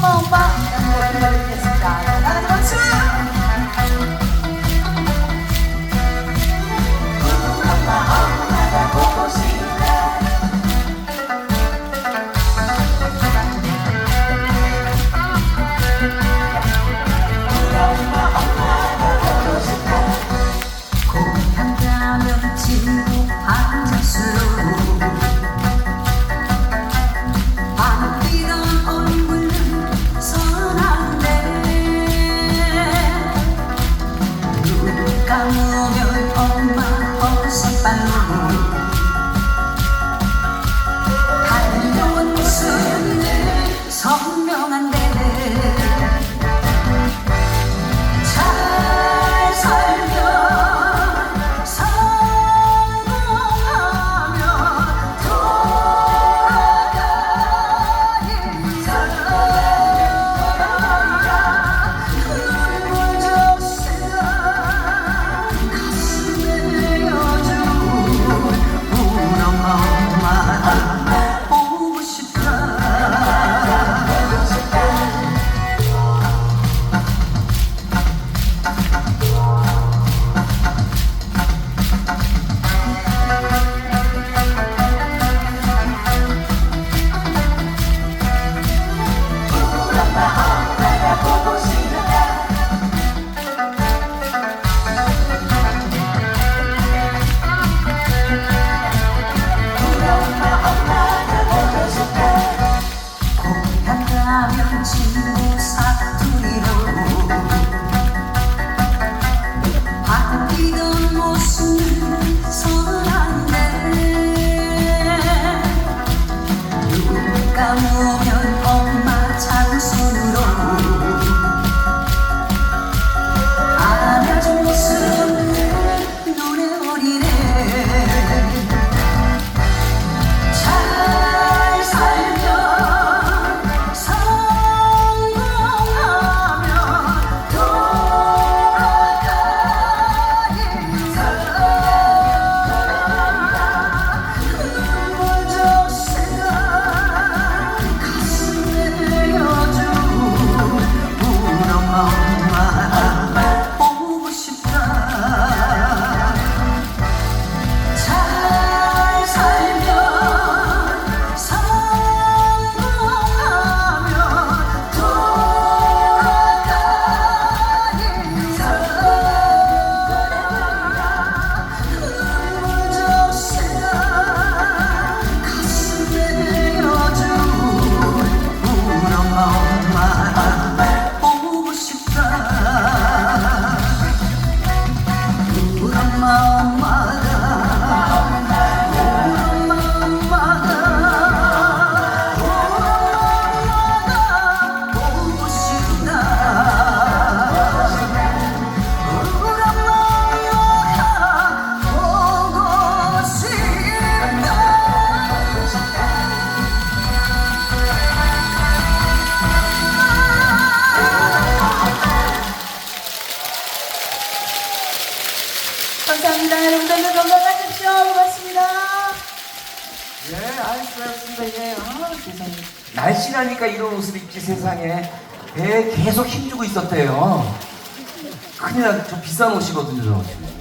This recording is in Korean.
帮ん。 그렇습니다. 예. 아, 세상에. 날씬하니까 이런 옷을 입지 세상에. 배 계속 힘주고 있었대요. 큰일 나, 저 비싼 옷이거든요, 저.